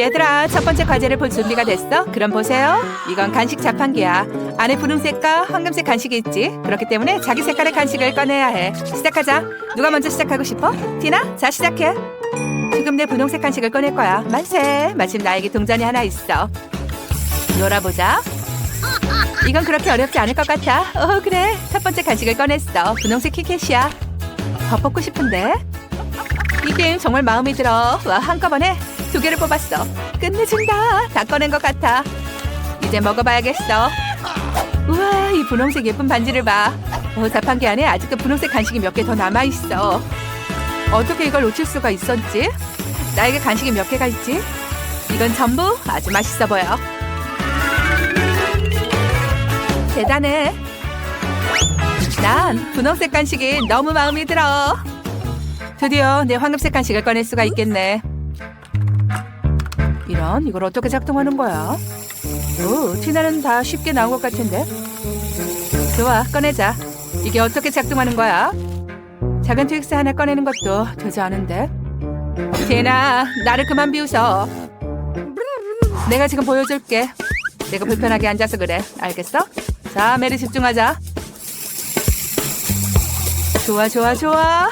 얘들아, 첫 번째 과제를 볼 준비가 됐어? 그럼 보세요. 이건 간식 자판기야. 안에 분홍색과 황금색 간식이 있지. 그렇기 때문에 자기 색깔의 간식을 꺼내야 해. 시작하자. 누가 먼저 시작하고 싶어? 티나? 자, 시작해. 지금 내 분홍색 간식을 꺼낼 거야. 만세. 마침 나에게 동전이 하나 있어. 놀아보자. 이건 그렇게 어렵지 않을 것 같아. 어, 그래. 첫 번째 간식을 꺼냈어. 분홍색 키켓이야. 더 뽑고 싶은데? 이 게임 정말 마음에 들어. 와, 한꺼번에 두 개를 뽑았어. 끝내준다. 다 꺼낸 것 같아. 이제 먹어봐야겠어. 우와, 이 분홍색 예쁜 반지를 봐. 어, 자판기 안에 아직도 분홍색 간식이 몇 개 더 남아있어. 어떻게 이걸 놓칠 수가 있었지? 나에게 간식이 몇 개가 있지? 이건 전부 아주 맛있어 보여. 대단해. 난 분홍색 간식이 너무 마음에 들어. 드디어 내 황금색 간식을 꺼낼 수가 있겠네. 이런 이걸 어떻게 작동하는 거야? 오, 티나는 다 쉽게 나온 것 같은데. 좋아, 꺼내자. 이게 어떻게 작동하는 거야? 작은 트윅스 하나 꺼내는 것도 되지 않은데. 티나, 나를 그만 비웃어. 내가 지금 보여줄게. 내가 불편하게 앉아서 그래. 알겠어? 자, 메리 집중하자. 좋아, 좋아, 좋아.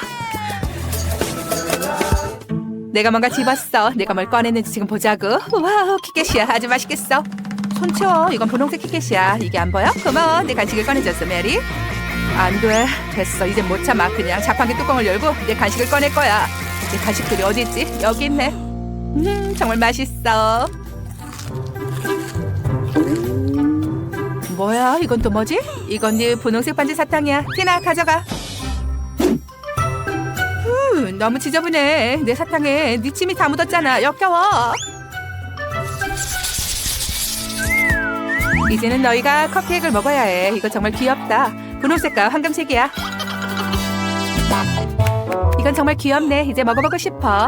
내가 뭔가 집었어. 내가 뭘 꺼냈는지 지금 보자고. 와우, 키켓이야. 아주 맛있겠어. 손 치워. 이건 분홍색 키켓이야. 이게 안 보여? 고마워. 내 간식을 꺼내줬어, 메리. 안 돼. 됐어. 이제 못 참아. 그냥 자판기 뚜껑을 열고 내 간식을 꺼낼 거야. 내 간식들이 어디 있지? 여기 있네. 음, 정말 맛있어. 뭐야? 이건 또 뭐지? 이건 네 분홍색 반지 사탕이야. 티나 가져가. 후, 너무 지저분해. 내 사탕에 네 침이 다 묻었잖아. 역겨워. 이제는 너희가 컵케이크를 먹어야 해. 이거 정말 귀엽다. 분홍색과 황금색이야. 이건 정말 귀엽네. 이제 먹어보고 싶어.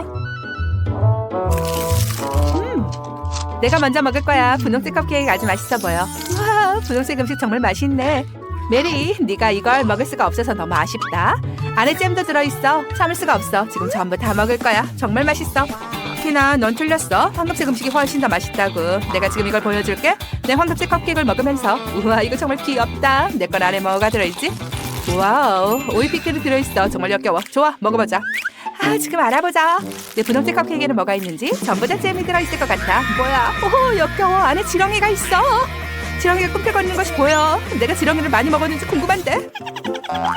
음, 내가 먼저 먹을 거야. 분홍색 컵케이크 아주 맛있어 보여. 와, 분홍색 음식 정말 맛있네. 메리, 네가 이걸 먹을 수가 없어서 너무 아쉽다. 안에 잼도 들어있어. 참을 수가 없어. 지금 전부 다 먹을 거야. 정말 맛있어. 티나, 넌 틀렸어. 황금색 음식이 훨씬 더 맛있다고. 내가 지금 이걸 보여줄게. 내 황금색 컵케이크를 먹으면서. 우와, 이거 정말 귀엽다. 내 건 안에 뭐가 들어있지? 와우, 오이 피클이 들어있어. 정말 역겨워. 좋아, 먹어보자. 아, 지금 알아보자. 내 분홍색 컵케이크에는 뭐가 있는지 전부 다 잼이 들어있을 것 같아. 뭐야? 오, 역겨워. 안에 지렁이가 있어. 지렁이가 꿈틀거리는 것이 보여. 내가 지렁이를 많이 먹었는지 궁금한데.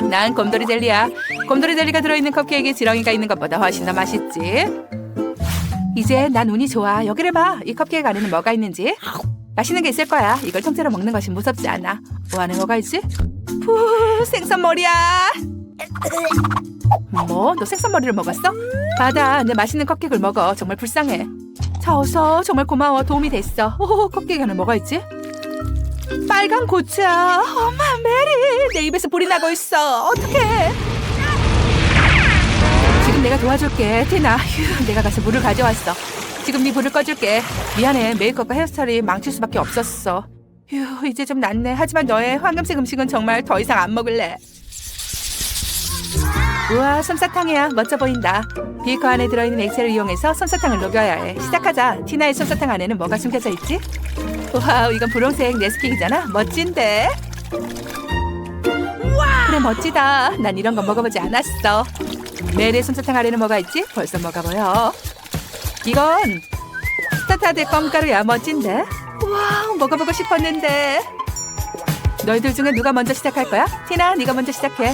난 곰돌이 젤리야. 곰돌이 젤리가 들어있는 컵케이크에 지렁이가 있는 것보다 훨씬 더 맛있지. 이제 난 운이 좋아. 여기를 봐. 이 컵케이크 안에는 뭐가 있는지. 맛있는 게 있을 거야. 이걸 통째로 먹는 것이 무섭지 않아. 뭐 안에 뭐가 있지? 푸, 생선 머리야. 뭐? 너 생선 머리를 먹었어? 받아. 내 맛있는 컵케이크를 먹어. 정말 불쌍해. 자, 어서. 정말 고마워. 도움이 됐어. 오, 컵케이크 안에 뭐가 있지? 빨간 고추야. 엄마, 메리. 내 입에서 불이 나고 있어. 어떡해. 지금 내가 도와줄게. 티나. 휴, 내가 가서 물을 가져왔어. 지금 네 불을 꺼줄게. 미안해. 메이크업과 헤어스타일이 망칠 수밖에 없었어. 휴, 이제 좀 낫네. 하지만 너의 황금색 음식은 정말 더 이상 안 먹을래. 우와, 솜사탕이야. 멋져 보인다. 비커 안에 들어있는 액체를 이용해서 솜사탕을 녹여야 해. 시작하자. 티나의 솜사탕 안에는 뭐가 숨겨져 있지? 와우, 이건 분홍색 네스킥이잖아. 멋진데? 그래, 멋지다. 난 이런 거 먹어보지 않았어. 메리의 솜사탕 안에는 뭐가 있지? 벌써 먹어보여. 이건 스타타드 껌가루야. 멋진데? 와, 먹어보고 싶었는데. 너희들 중에 누가 먼저 시작할 거야? 티나, 네가 먼저 시작해.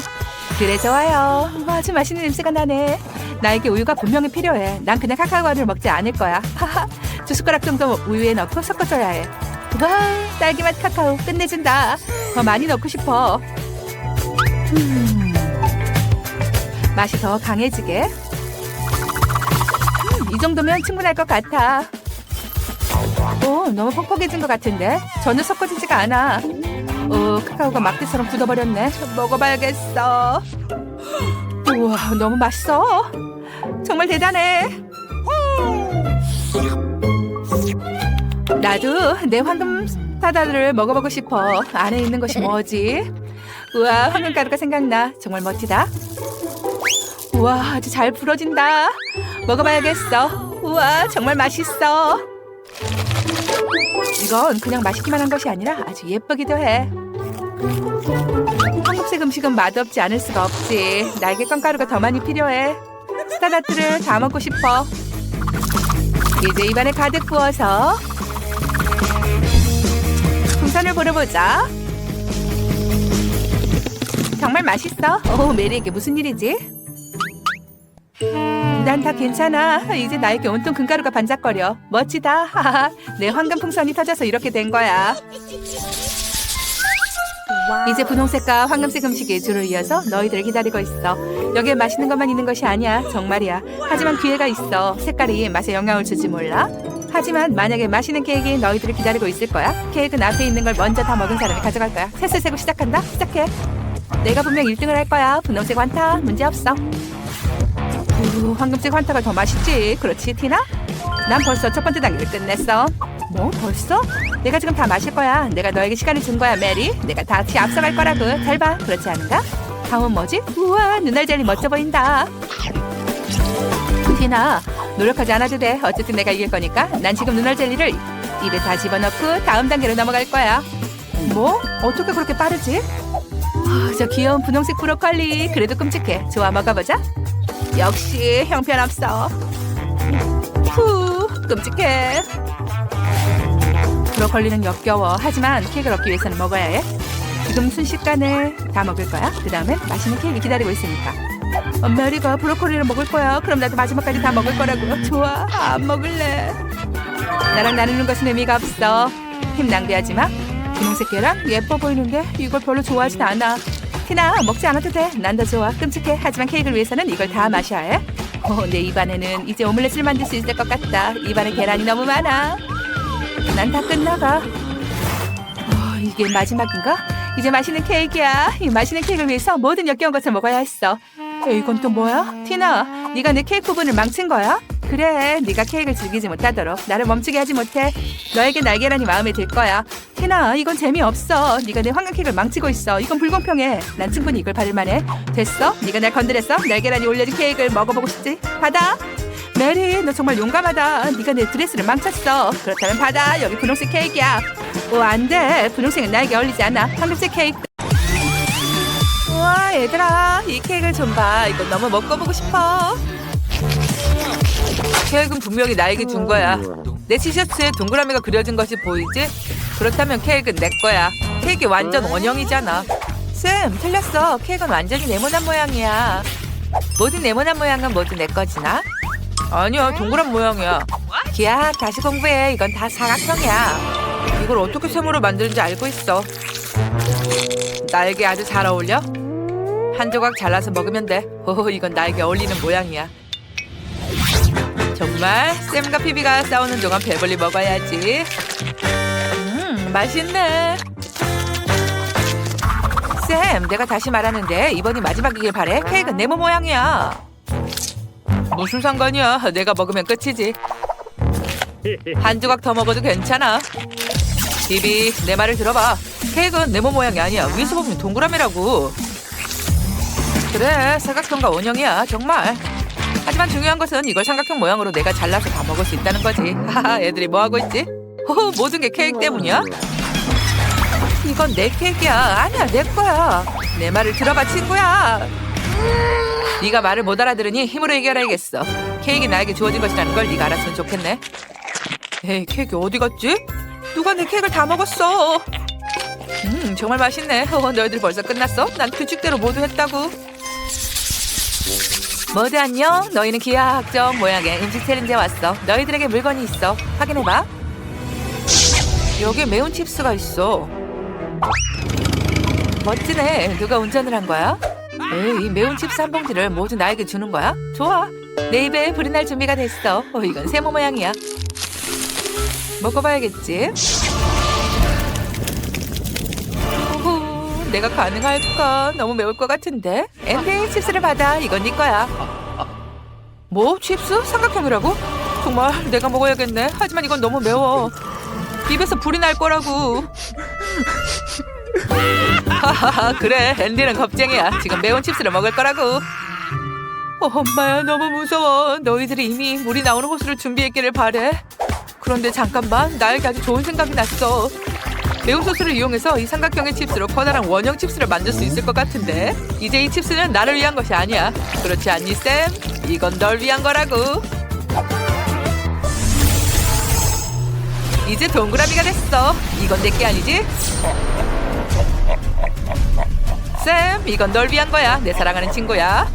그래 좋아요. 와, 아주 맛있는 냄새가 나네. 나에게 우유가 분명히 필요해. 난 그냥 카카오를 먹지 않을 거야. 하하. 두 숟가락 정도 우유에 넣고 섞어줘야 해. 와, 딸기맛 카카오 끝내준다. 더 많이 넣고 싶어. 음, 맛이 더 강해지게. 음, 이 정도면 충분할 것 같아. 오, 너무 퍽퍽해진 것 같은데? 전혀 섞어지지가 않아. 오, 카카오가 막대처럼 굳어버렸네. 먹어봐야겠어. 우와, 너무 맛있어. 정말 대단해. 나도 내 황금 타다를 먹어보고 싶어. 안에 있는 것이 뭐지? 우와, 황금 가루가 생각나. 정말 멋지다. 우와, 아주 잘 부러진다. 먹어봐야겠어. 우와, 정말 맛있어. 이건 그냥 맛있기만 한 것이 아니라 아주 예쁘기도 해. 한국식 음식은 맛없지 않을 수가 없지. 날개 껌가루가 더 많이 필요해. 스타다트를 다 먹고 싶어. 이제 입안에 가득 부어서 풍선을 불어보자. 정말 맛있어. 오, 메리에게 무슨 일이지? 난 다 괜찮아. 이제 나에게 온통 금가루가 반짝거려. 멋지다. 내 황금 풍선이 터져서 이렇게 된 거야. 이제 분홍색과 황금색 음식이 줄을 이어서 너희들을 기다리고 있어. 여기에 맛있는 것만 있는 것이 아니야. 정말이야. 하지만 기회가 있어. 색깔이 맛에 영향을 주지 몰라. 하지만 만약에 맛있는 케이크가 너희들을 기다리고 있을 거야. 케이크는 앞에 있는 걸 먼저 다 먹은 사람이 가져갈 거야. 셋을 세고 시작한다. 시작해. 내가 분명 1등을 할 거야. 분홍색 환타. 문제 없어. 우, 황금색 환타가 더 맛있지. 그렇지, 티나? 난 벌써 첫 번째 단계를 끝냈어. 뭐, 벌써? 내가 지금 다 마실 거야. 내가 너에게 시간을 준 거야, 메리. 내가 다치 앞서갈 거라고. 잘 봐. 그렇지 않은가? 다음은 뭐지? 우와, 눈알 젤리 멋져 보인다. 티나, 노력하지 않아도 돼. 어쨌든 내가 이길 거니까. 난 지금 눈알 젤리를 입에 다 집어넣고 다음 단계로 넘어갈 거야. 뭐? 어떻게 그렇게 빠르지? 아, 저 귀여운 분홍색 브로콜리. 그래도 끔찍해. 좋아, 먹어보자. 역시 형편없어. 후, 끔찍해. 브로콜리는 역겨워. 하지만 케이크를 얻기 위해서는 먹어야 해. 지금 순식간에 다 먹을 거야. 그 다음에 맛있는 케이크 기다리고 있으니까. 어, 메리가 브로콜리를 먹을 거야. 그럼 나도 마지막까지 다 먹을 거라고. 좋아, 안 먹을래. 나랑 나누는 것은 의미가 없어. 힘 낭비하지 마. 분홍색 계란 예뻐 보이는데 이걸 별로 좋아하진 않아. 티나 먹지 않아도 돼. 난 더 좋아. 끔찍해. 하지만 케이크를 위해서는 이걸 다 마셔야 해. 어, 내 입안에는 이제 오믈렛을 만들 수 있을 것 같다. 입안에 계란이 너무 많아. 난 다 끝나가. 어, 이게 마지막인가? 이제 맛있는 케이크야. 이 맛있는 케이크를 위해서 모든 역겨운 것을 먹어야 했어. 에, 이건 또 뭐야? 티나, 네가 내 케이크 부분을 망친 거야? 그래, 네가 케이크를 즐기지 못하도록 나를 멈추게 하지 못해. 너에게 날계란이 마음에 들 거야. 티나, 이건 재미없어. 네가 내 황금 케이크를 망치고 있어. 이건 불공평해. 난 충분히 이걸 받을 만해. 됐어? 네가 날 건드렸어? 날계란이 올려진 케이크를 먹어보고 싶지? 받아. 메리, 너 정말 용감하다. 네가 내 드레스를 망쳤어. 그렇다면 받아. 여기 분홍색 케이크야. 오, 안 돼. 분홍색은 나에게 어울리지 않아. 황금색 케이크. 우와, 얘들아. 이 케이크를 좀 봐. 이거 너무 먹어보고 싶어. 케이크는 분명히 나에게 준 거야. 내 티셔츠에 동그라미가 그려진 것이 보이지? 그렇다면 케이크는 내 거야. 케이크 완전 원형이잖아. 쌤, 틀렸어. 케이크는 완전히 네모난 모양이야. 모든 네모난 모양은 모두 내 거지나? 아니야, 동그란 모양이야. 기야, 다시 공부해. 이건 다 사각형이야. 이걸 어떻게 세모로 만드는지 알고 있어. 나에게 아주 잘 어울려? 한 조각 잘라서 먹으면 돼. 오, 이건 나에게 어울리는 모양이야. 정말 쌤과 피비가 싸우는 동안 배불리 먹어야지. 음, 맛있네. 쌤, 내가 다시 말하는데 이번이 마지막이길 바래. 케이크는 네모 모양이야. 무슨 상관이야? 내가 먹으면 끝이지. 한 조각 더 먹어도 괜찮아. 비비, 내 말을 들어봐. 케이크는 네모 모양이 아니야. 위에서 보면 동그라미라고. 그래, 사각형과 원형이야. 정말. 하지만 중요한 것은 이걸 삼각형 모양으로 내가 잘라서 다 먹을 수 있다는 거지. 하하, 애들이 뭐 하고 있지? 호, 모든 게 케이크 때문이야? 이건 내 케이크야. 아니야, 내 거야. 내 말을 들어봐, 친구야. 네가 말을 못 알아들으니 힘으로 얘기하라야겠어. 케이크 나에게 주어진 것이라는 걸 네가 알았으면 좋겠네. 에이, 케이크 어디 갔지? 누가 내 케이크를 다 먹었어? 음, 정말 맛있네. 어, 너희들 벌써 끝났어? 난 규칙대로 모두 했다고. 모두 안녕. 너희는 기하 학점 모양의 음식 챌린지에 왔어. 너희들에게 물건이 있어. 확인해봐. 여기에 매운 칩스가 있어. 멋지네. 누가 운전을 한 거야? 에이, 이 매운 칩스 한 봉지를 모두 나에게 주는 거야? 좋아. 내 입에 불이 날 준비가 됐어. 어, 이건 세모 모양이야. 먹어봐야겠지. 오호, 내가 가능할까? 너무 매울 것 같은데. 앤디 칩스를 받아. 이건 네 거야. 뭐? 칩스? 삼각형이라고? 정말 내가 먹어야겠네. 하지만 이건 너무 매워. 입에서 불이 날 거라고. 하하하 그래 앤디는 겁쟁이야. 지금 매운 칩스를 먹을 거라고. 어, 엄마야 너무 무서워. 너희들이 이미 물이 나오는 호수를 준비했기를 바래. 그런데 잠깐만 나에게 아주 좋은 생각이 났어. 매운 소스를 이용해서 이 삼각형의 칩스로 커다란 원형 칩스를 만들 수 있을 것 같은데 이제 이 칩스는 나를 위한 것이 아니야. 그렇지 않니 쌤? 이건 널 위한 거라고. 이제 동그라미가 됐어. 이건 내게 아니지? 쌤, 이건 널 위한 거야. 내 사랑하는 친구야.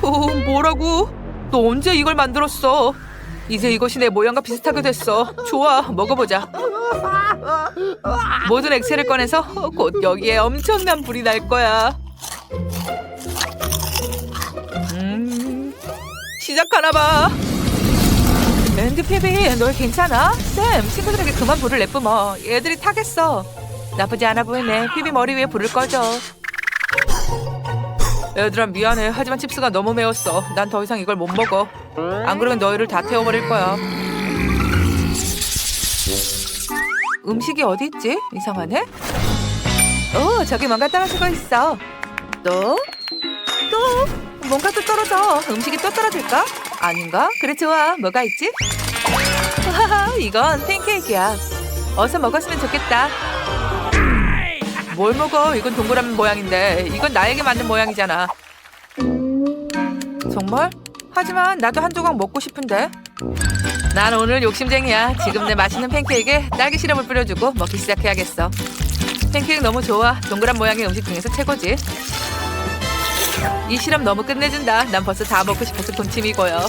오, 뭐라고? 너 언제 이걸 만들었어? 이제 이것이 내 모양과 비슷하게 됐어. 좋아, 먹어보자. 모든 액체를 꺼내서 곧 여기에 엄청난 불이 날 거야. 음, 시작하나 봐. 앤디 피비, 너 괜찮아? 쌤, 친구들에게 그만 불을 내뿜어. 얘들이 타겠어. 나쁘지 않아 보이네. 피비 머리 위에 불을 꺼줘. 얘들아 미안해. 하지만 칩스가 너무 매웠어. 난 더 이상 이걸 못 먹어. 안 그러면 너희를 다 태워버릴 거야. 음식이 어디 있지? 이상하네. 오, 저기 뭔가 떨어지고 있어. 또? 또? 뭔가 또 떨어져. 음식이 또 떨어질까? 아닌가? 그래 좋아. 뭐가 있지? 하하, 이건 팬케이크야. 어서 먹었으면 좋겠다. 뭘 먹어? 이건 동그란 모양인데 이건 나에게 맞는 모양이잖아. 정말? 하지만 나도 한 조각 먹고 싶은데. 난 오늘 욕심쟁이야. 지금 내 맛있는 팬케이크에 딸기 시럽을 뿌려주고 먹기 시작해야겠어. 팬케이크 너무 좋아. 동그란 모양의 음식 중에서 최고지. 이 시럽 너무 끝내준다. 난 벌써 다 먹고 싶어서 군침이 고요.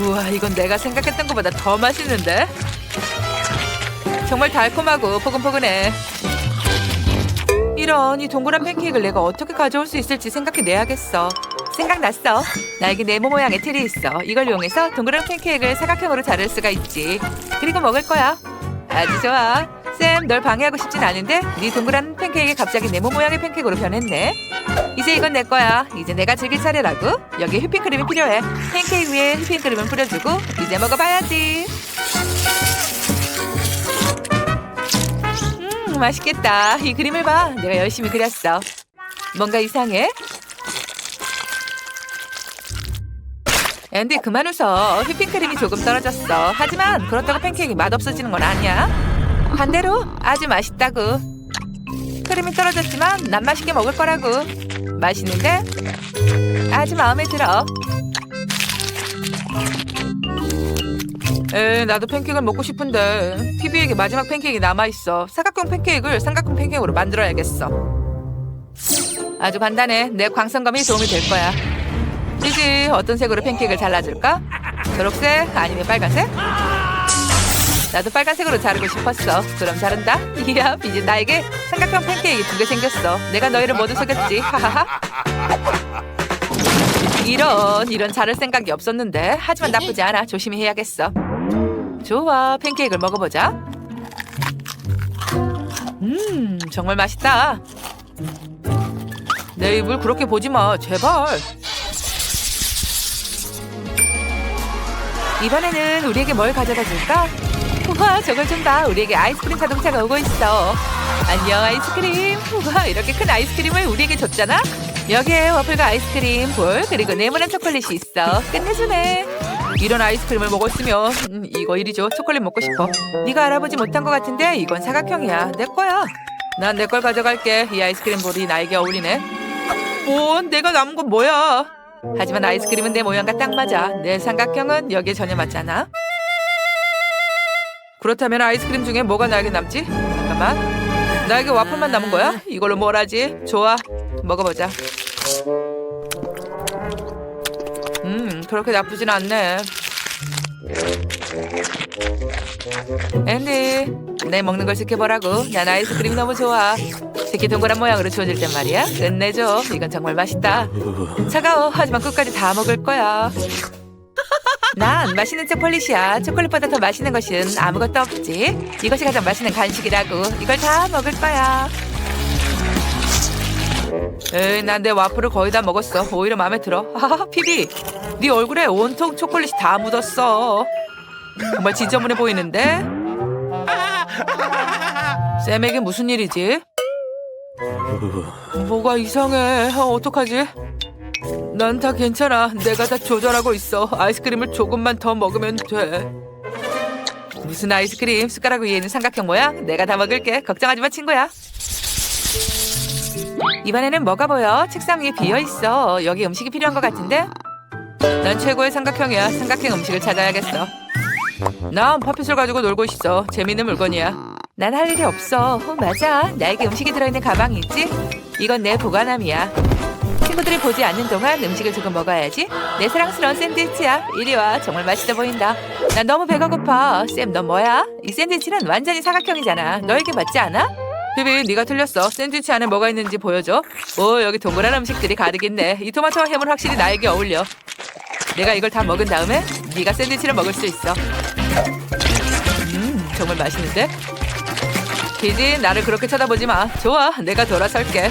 우와, 이건 내가 생각했던 것보다 더 맛있는데? 정말 달콤하고 포근포근해. 이런 이 동그란 팬케이크를 내가 어떻게 가져올 수 있을지 생각해내야겠어. 생각났어. 나에게 네모 모양의 틀이 있어. 이걸 이용해서 동그란 팬케이크를 사각형으로 자를 수가 있지. 그리고 먹을 거야. 아주 좋아. 쌤, 널 방해하고 싶진 않은데 네 동그란 팬케이크가 갑자기 네모 모양의 팬케이크로 변했네. 이제 이건 내 거야. 이제 내가 즐길 차례라고. 여기에 휘핑크림이 필요해. 팬케이크 위에 휘핑크림을 뿌려주고 이제 먹어봐야지. 음, 맛있겠다. 이 그림을 봐. 내가 열심히 그렸어. 뭔가 이상해? 앤디 그만 웃어. 휘핑크림이 조금 떨어졌어. 하지만 그렇다고 팬케이크 맛없어지는 건 아니야. 반대로 아주 맛있다고. 크림이 떨어졌지만 난 맛있게 먹을 거라고. 맛있는데 아주 마음에 들어. 에 나도 팬케이크를 먹고 싶은데 피비에게 마지막 팬케이크 남아 있어. 사각형 팬케이크를 삼각형 팬케이크로 만들어야겠어. 아주 간단해. 내 광선검이 도움이 될 거야. 지지 어떤 색으로 팬케이크를 잘라줄까? 초록색 아니면 빨간색? 나도 빨간색으로 자르고 싶었어. 그럼 자른다. 이야, 이제 나에게 삼각형 팬케이크 두 개 생겼어. 내가 너희를 모두 속였지. 하하하. 이런 이런 자를 생각이 없었는데 하지만 나쁘지 않아. 조심히 해야겠어. 좋아, 팬케이크를 먹어보자. 음, 정말 맛있다. 내 입을 그렇게 보지 마, 제발. 이번에는 우리에게 뭘 가져다 줄까? 우와, 저걸 좀 봐. 우리에게 아이스크림 자동차가 오고 있어. 안녕, 아이스크림. 우와, 이렇게 큰 아이스크림을 우리에게 줬잖아? 여기에 와플과 아이스크림, 볼, 그리고 네모난 초콜릿이 있어. 끝내주네. 이런 아이스크림을 먹었으면 음, 이거 이리 줘. 초콜릿 먹고 싶어. 네가 알아보지 못한 것 같은데 이건 사각형이야. 내 거야. 난 내 걸 가져갈게. 이 아이스크림 볼이 나에게 어울리네. 오, 내가 남은 건 뭐야? 하지만 아이스크림은 내 모양과 딱 맞아. 내 삼각형은 여기에 전혀 맞잖아. 그렇다면 아이스크림 중에 뭐가 나에게 남지? 잠깐만. 나에게 와플만 남은 거야? 이걸로 뭘 하지? 좋아. 먹어보자. 그렇게 나쁘진 않네. 앤디, 내 먹는 걸 지켜보라고. 난 아이스크림 너무 좋아. 특히 동그란 모양으로 주어질 땐 말이야. 끝내줘. 이건 정말 맛있다. 차가워. 하지만 끝까지 다 먹을 거야. 난 맛있는 초콜릿이야. 초콜릿보다 더 맛있는 것은 아무것도 없지. 이것이 가장 맛있는 간식이라고. 이걸 다 먹을 거야. 에이, 난 내 와플을 거의 다 먹었어. 오히려 마음에 들어. 피비. 네 얼굴에 온통 초콜릿이 다 묻었어. 정말 지저분해 보이는데? 쌤에게 무슨 일이지? 뭐가 이상해. 어, 어떡하지? 난 다 괜찮아. 내가 다 조절하고 있어. 아이스크림을 조금만 더 먹으면 돼. 무슨 아이스크림? 숟가락 위에 있는 삼각형 모양? 내가 다 먹을게. 걱정하지 마, 친구야. 이번에는 뭐가 보여? 책상 위에 비어 있어. 여기 음식이 필요한 것 같은데? 난 최고의 삼각형이야. 삼각형 음식을 찾아야겠어. 난 퍼핏을 가지고 놀고 있어. 재밌는 물건이야. 난 할 일이 없어. 어, 맞아. 나에게 음식이 들어있는 가방이 있지? 이건 내 보관함이야. 친구들이 보지 않는 동안 음식을 조금 먹어야지. 내 사랑스러운 샌드위치야. 이리 와. 정말 맛있어 보인다. 난 너무 배가 고파. 쌤, 넌 뭐야? 이 샌드위치는 완전히 사각형이잖아. 너에게 맞지 않아? 비비, 네가 틀렸어. 샌드위치 안에 뭐가 있는지 보여줘. 오, 여기 동그란 음식들이 가득 있네. 이 토마토와 햄은 확실히 나에게 어울려. 내가 이걸 다 먹은 다음에 네가 샌드위치를 먹을 수 있어. 음, 정말 맛있는데? 키지, 나를 그렇게 쳐다보지 마. 좋아, 내가 돌아설게.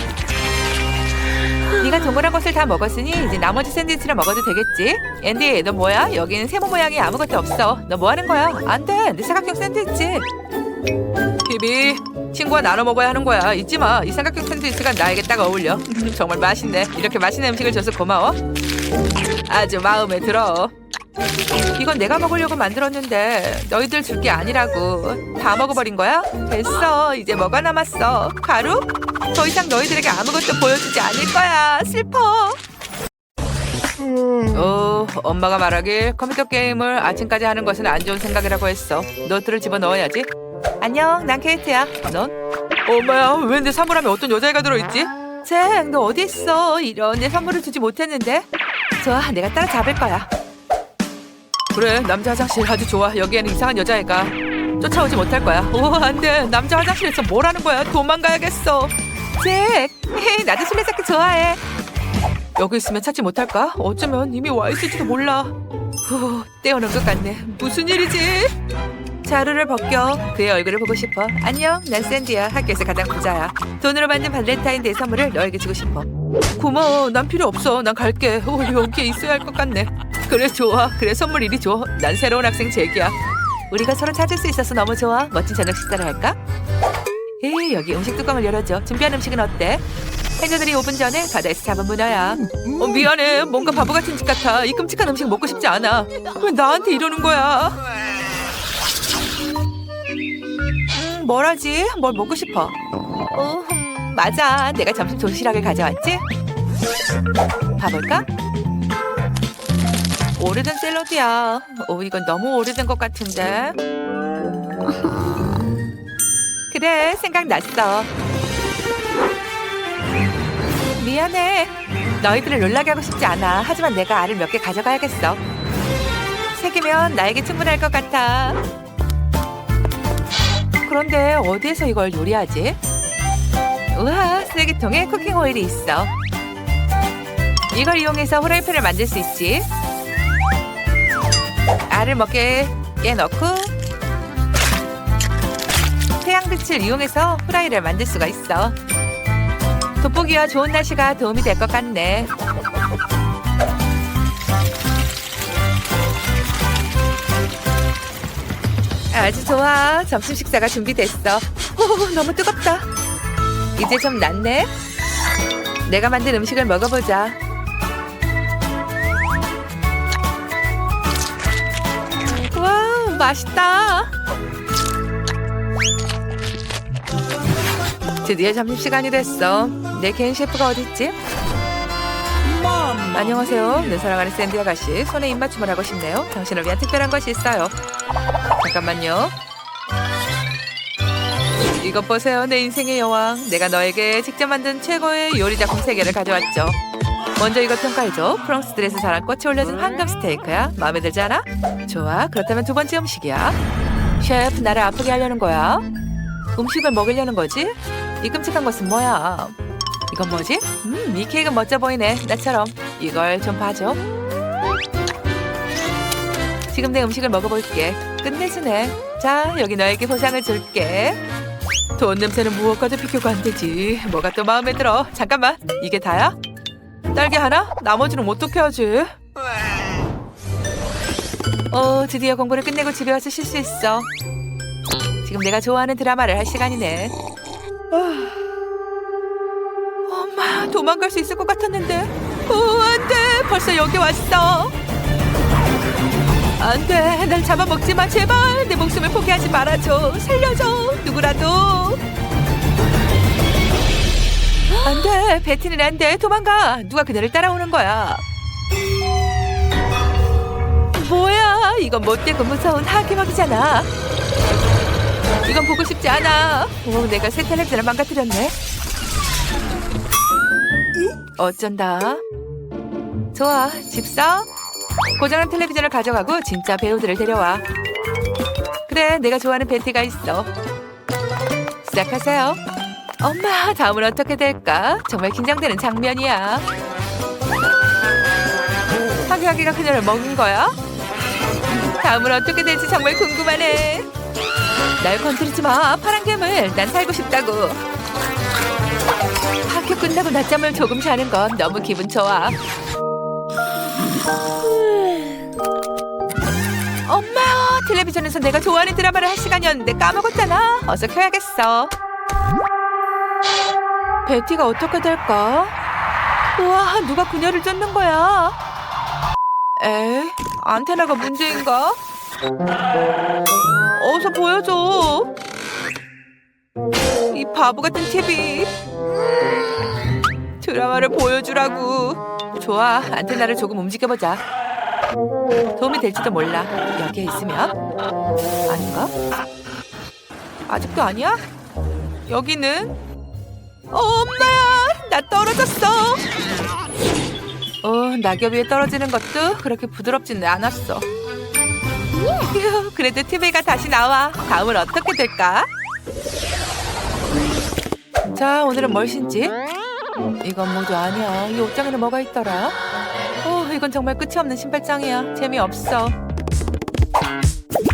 네가 동그란 것을 다 먹었으니 이제 나머지 샌드위치를 먹어도 되겠지? 앤디, 너 뭐야? 여기는 세모 모양이 아무것도 없어. 너 뭐 하는 거야? 안 돼, 내 사각형 샌드위치. 비비, 친구와 나눠 먹어야 하는 거야. 잊지 마. 이 삼각형 샌드위치가 나에게 딱 어울려. 정말 맛있네. 이렇게 맛있는 음식을 줘서 고마워. 아주 마음에 들어. 이건 내가 먹으려고 만들었는데 너희들 줄 게 아니라고. 다 먹어버린 거야? 됐어. 이제 뭐가 남았어? 가루? 더 이상 너희들에게 아무것도 보여주지 않을 거야. 슬퍼. 어, 엄마가 말하길 컴퓨터 게임을 아침까지 하는 것은 안 좋은 생각이라고 했어. 노트를 집어 넣어야지. 안녕, 난 케이트야. 넌? 엄마야, 왜내 사물함에 어떤 여자애가 들어있지? 잭, 너 어디 있어? 이런 내 선물을 주지 못했는데. 좋아, 내가 따라 잡을 거야. 그래, 남자 화장실 아주 좋아. 여기에는 이상한 여자애가 쫓아오지 못할 거야. 오, 안 돼. 남자 화장실에서 뭘 하는 거야? 도망가야겠어. 잭, 나도 술래잡기 좋아해. 여기 있으면 찾지 못할까? 어쩌면 이미 와 있을지도 몰라. 후, 떼어놓은 것 같네. 무슨 일이지? 자루를 벗겨 그의 얼굴을 보고 싶어. 안녕, 난 샌디야. 학교에서 가장 부자야. 돈으로 만든 발렌타인데이 선물을 너에게 주고 싶어. 고마워. 난 필요 없어. 난 갈게. 어, 여기에 있어야 할 것 같네. 그래, 좋아. 그래, 선물 이리 줘. 난 새로운 학생 잭이야. 우리가 서로 찾을 수 있어서 너무 좋아. 멋진 저녁 식사를 할까? 에이, 여기 음식 뚜껑을 열어줘. 준비한 음식은 어때? 해녀들이 5분 전에 바다에서 잡은 문어야. 어, 미안해. 뭔가 바보 같은 짓 같아. 이 끔찍한 음식 먹고 싶지 않아. 왜 나한테 이러는 거야? 음, 뭘 하지? 뭘 먹고 싶어? 어, 음, 맞아. 내가 점심 도시락을 가져왔지? 봐볼까? 오래된 샐러드야. 오, 이건 너무 오래된 것 같은데. 그래, 생각났어. 미안해. 너희들을 놀라게 하고 싶지 않아. 하지만 내가 알을 몇 개 가져가야겠어. 세 개면 나에게 충분할 것 같아. 그런데 어디에서 이걸 요리하지? 우와, 쓰레기통에 쿠킹 오일이 있어. 이걸 이용해서 후라이팬을 만들 수 있지. 알을 먹게 깨 넣고 태양빛을 이용해서 후라이를 만들 수가 있어. 돋보기와 좋은 날씨가 도움이 될 것 같네. 아주 좋아. 점심 식사가 준비됐어. 오, 너무 뜨겁다. 이제 좀 낫네. 내가 만든 음식을 먹어보자. 와, 맛있다. 드디어 점심시간이 됐어. 내 개인 셰프가 어딨지? 안녕하세요. 내 사랑하는 샌디 아 가씨. 손에 입맞춤을 하고 싶네요. 당신을 위한 특별한 것이 있어요. 잠깐만요. 이것 보세요. 내 인생의 여왕. 내가 너에게 직접 만든 최고의 요리 작품 세개를 가져왔죠. 먼저 이것 평가해줘. 프랑스들에서 자란 꽃이 올려진 황금 스테이크야. 마음에 들지 않아? 좋아. 그렇다면 두 번째 음식이야. 셰프, 나를 아프게 하려는 거야? 음식을 먹으려는 거지? 이 끔찍한 것은 뭐야? 이건 뭐지? 음, 이 케이크 멋져 보이네. 나처럼. 이걸 좀 봐줘. 지금 내 음식을 먹어볼게. 끝내주네. 자, 여기 너에게 보상을 줄게. 돈 냄새는 무엇과도 비교가 안 되지. 뭐가 또 마음에 들어. 잠깐만. 이게 다야? 딸기 하나? 나머지는 어떻게 하지? 어, 드디어 공부를 끝내고 집에 와서 쉴 수 있어. 지금 내가 좋아하는 드라마를 할 시간이네. 아. 도망갈 수 있을 것 같았는데. 오, 안 돼. 벌써 여기 왔어. 안 돼. 날 잡아먹지 마. 제발. 내 목숨을 포기하지 말아줘. 살려줘. 누구라도. 안 돼. 베티는 안 돼. 도망가. 누가 그녀를 따라오는 거야. 뭐야. 이건 못되고 무서운 하기막이잖아. 이건 보고 싶지 않아. 오, 내가 새 텔레비전을 망가뜨렸네. 어쩐다. 좋아, 집사. 고장난 텔레비전을 가져가고 진짜 배우들을 데려와. 그래, 내가 좋아하는 벤티가 있어. 시작하세요. 엄마, 다음은 어떻게 될까? 정말 긴장되는 장면이야. 하기하기가 그녀를 먹은 거야? 다음은 어떻게 될지 정말 궁금하네. 날 건드리지 마, 파란 괴물. 난 살고 싶다고. 끝나고 낮잠을 조금 자는 건 너무 기분 좋아. 엄마, 텔레비전에서 내가 좋아하는 드라마를 할 시간이었는데 까먹었잖아. 어서 켜야겠어. 베티가 어떻게 될까? 우와, 누가 그녀를 쫓는 거야? 에? 안테나가 문제인가? 어서 보여줘. 이 바보 같은 TV. 드라마를 보여주라고. 좋아, 안테나를 조금 움직여보자. 도움이 될지도 몰라. 여기에 있으면 아닌가? 아직도 아니야? 여기는 어, 엄마야, 나 떨어졌어. 어, 낙엽 위에 떨어지는 것도 그렇게 부드럽지는 않았어. 휴, 그래도 TV가 다시 나와. 다음은 어떻게 될까? 자, 오늘은 뭘 신지? 이건 모두 아니야. 이 옷장에는 뭐가 있더라? 어, 이건 정말 끝이 없는 신발장이야. 재미없어.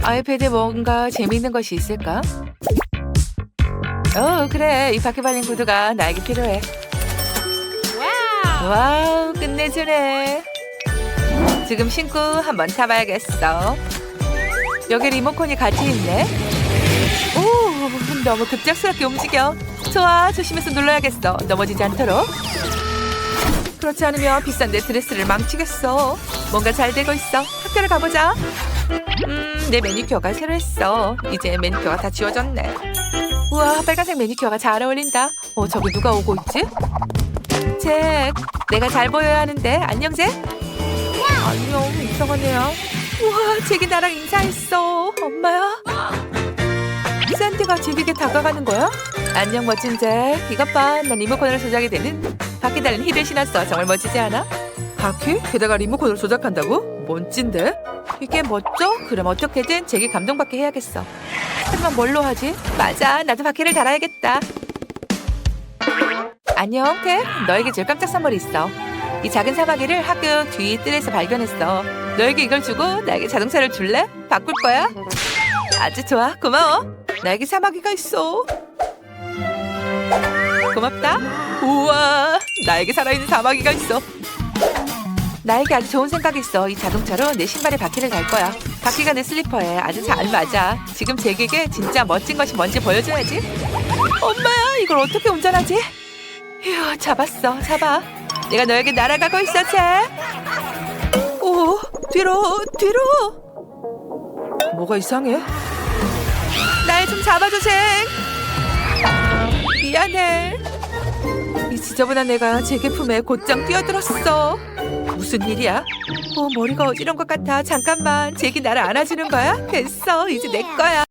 아이패드에 뭔가 재미있는 것이 있을까? 어, 그래. 이 바퀴 발린 구두가 나에게 필요해. 와우, 끝내주네. 지금 신고 한번 타봐야겠어. 여기 리모컨이 같이 있네. 오, 너무 급작스럽게 움직여. 좋아, 조심해서 눌러야겠어. 넘어지지 않도록. 그렇지 않으면 비싼 내 드레스를 망치겠어. 뭔가 잘 되고 있어. 학교를 가보자. 음, 내 매니큐어가 새로 했어. 이제 매니큐어가 다 지워졌네. 우와, 빨간색 매니큐어가 잘 어울린다. 어, 저기 누가 오고 있지? 잭, 내가 잘 보여야 하는데. 안녕, 잭? 안녕, 이상하네요. 우와, 잭이 나랑 인사했어. 엄마야? 샌디가 잭에게 다가가는 거야? 안녕, 멋진 잭. 이것 봐, 난 리모컨으로 조작이 되는 바퀴 달린 힐을 신었어. 정말 멋지지 않아? 바퀴? 게다가 리모컨으로 조작한다고? 멋진데? 이게 멋져? 그럼 어떻게든 잭이 감동받게 해야겠어. 하지만 뭘로 하지? 맞아, 나도 바퀴를 달아야겠다. 안녕, 탭. 너에게 줄 깜짝 선물이 있어. 이 작은 사마귀를 학교 뒤 뜰에서 발견했어. 너에게 이걸 주고 나에게 자동차를 줄래? 바꿀 거야? 아주 좋아, 고마워. 나에게 사마귀가 있어. 고맙다. 우와, 나에게 살아있는 사마귀가 있어. 나에게 아주 좋은 생각이 있어. 이 자동차로 내 신발에 바퀴를 달 거야. 바퀴가 내 슬리퍼에 아주 잘 맞아. 지금 잭에게 진짜 멋진 것이 뭔지 보여줘야지. 엄마야, 이걸 어떻게 운전하지? 휴, 잡았어. 잡아. 내가 너에게 날아가고 있어, 잭. 오, 뒤로, 뒤로. 뭐가 이상해? 날 좀 잡아줘, 잭. 미안해. 이 지저분한 애가 잭의 품에 곧장 뛰어들었어. 무슨 일이야? 어, 머리가 어지러운 것 같아. 잠깐만. 잭이 나를 안아주는 거야? 됐어. 이제 내 거야.